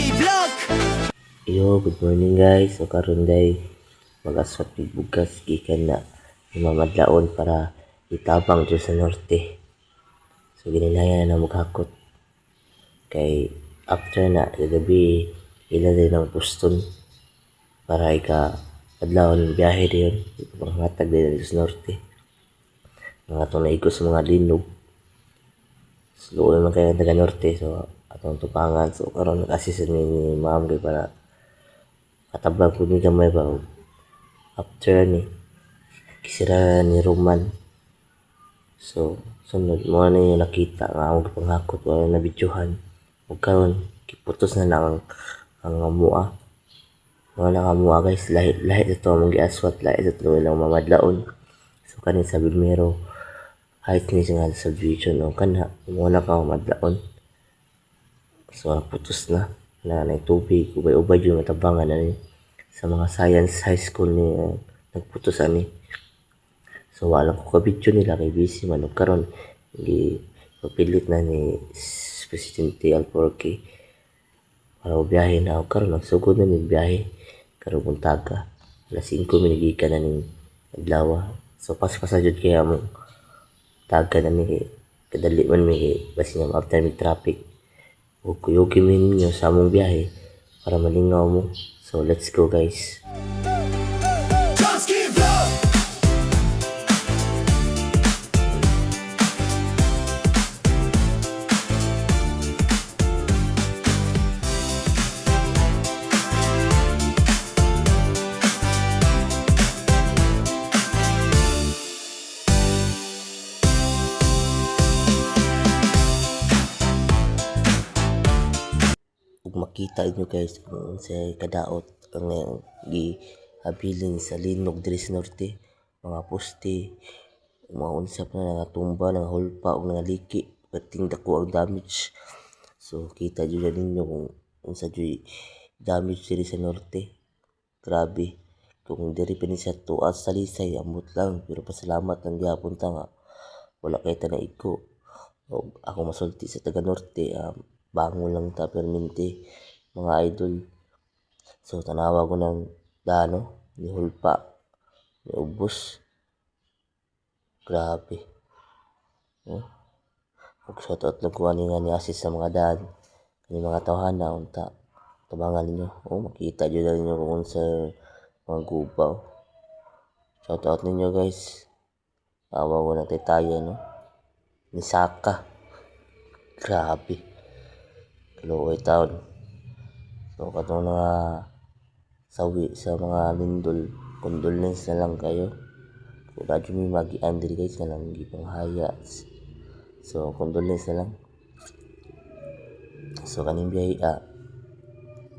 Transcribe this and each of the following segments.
Chonsky Vlog! Yo, good morning guys. So karon day magaswat bugas gikan na mamadlaon para itabang dito sa norte. So gininayan na maghakot. Kay after na gabi ila din ang puston para ika adlawon biyahe diyon panghatag din sa norte. Mga itong naigos sa mga linog. Slow naman kayo taga norte so atong tupangan so karon nag-assist ni, ni ma'am kay para katabang ko ni gamay ba og after ni kisira ni Roman. So sunod mo na yung nakita nga ang panghakot wala na videohan. Ug karon kiputos na lang ang ang amua. Wala nga mua guys. Lahi lahi ito mong giaswat lahi ito lang mamadlaon. So kanin sa Bilmero height ni nga subdivision o kana wala ka mamadlaon so naputos na na na tubig ubay-ubay yung matabangan na ni sa mga science high school ni uh, nagputos ani. So wala ko ka video nila kay busy man. Ug karon gi papilit na ni Presidente Alporque para biyahe na. Ug karon nagsugod na ni biyahe karon buntaga alas 5 minigikan na ning adlaw so pas-pas jud kaya mo taga na kay kadali man mi kay basi nga after traffic ug kuyugi mi ninyo sa among biyahe para malingaw mo. So let's go guys makita inyo guys kung sa kadaot ang uh, gi habilin sa linog diri sa norte mga poste mga unsap na natumba nga hulpa ug nga liki pating dako ang damage. So kita jud ninyo kung unsa jud damage diri sa norte. Grabe. Kung diri pa ni sa tuas sa lisay amot lang. Pero pasalamat lang gyapon ta nga wala kay ta na iko o ako masulti sa taga norte um, bango lang ta permente mga idol. So tanawa ko ng dano ni hulpa ni ubos grabe. Oh. ug shoutout lang ani nga ni assist sa mga daan kani mga tawhana unta. Tabangan ninyo. Oh makita jud na ninyo kung unsa mga gubaw. Shoutout ninyo guys. Awa ko na tayo no ni Saka. Grabe. Kaluoy taon so katong mga sawi sa mga lindol. Condolence na lang kayo. Kung radyo may magian diri guys na lang gipanghaya so condolence na lang. So kaning biyahe ah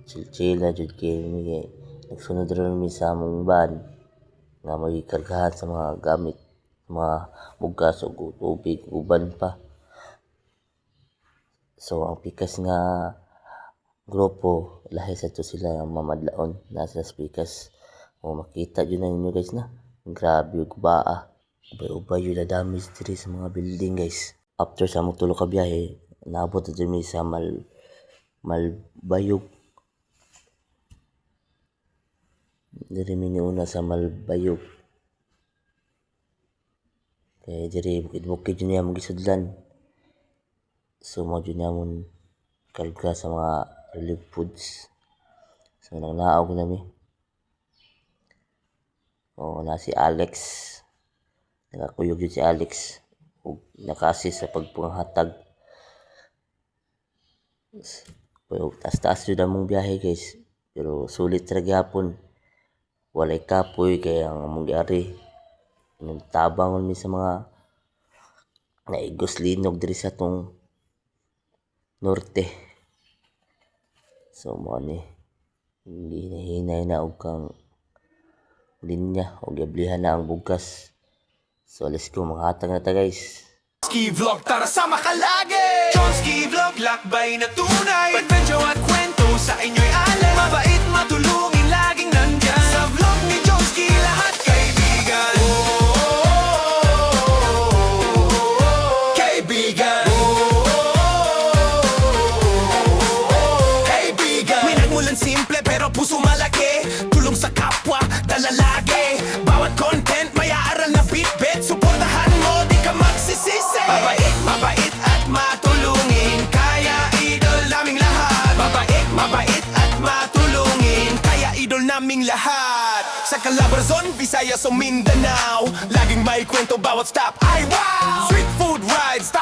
chill chill na jud kay mi kay nagsunod rin mi sa among van nga may kargahan sa mga gamit mga bugas ug tubig uban pa. So ang pikas nga grupo lahi sa to sila mamadlaon nasa sa pikas o makita jud na ninyo guys na? Grabe ug baa ubay-ubay yun na damage diri sa mga building guys. After sa among tulo ka biyahe naabot na mi sa mal malbayog. Diri mi niuna sa malbayog. Kay diri bukid-bukid yun niya magisudlan so mo jud namon karga sa mga relief foods so nangnaog nami o na si Alex. Nakakuyog yun si Alex. Ug naka-assist sa pagpanghatag. Pero taas-taas yun among biyahe guys. Pero sulit ra gyapon walay kapoy kaya ang among giari nagtabang mi sa mga naigos linog diri sa tong norte so mo ni nahinay na og kang linya o gablihan na ang bugas so let's go manghatag na ta guys. Chonsky Vlog, tara sama ka lagi! Vlog, lakbay na tunay! Pagpedyo at kwento sa inyo'y alay. Mabait, matulungin, Calabarzon, Visayas o Mindanao Laging may kwento bawat stop Ay wow! Street food rides,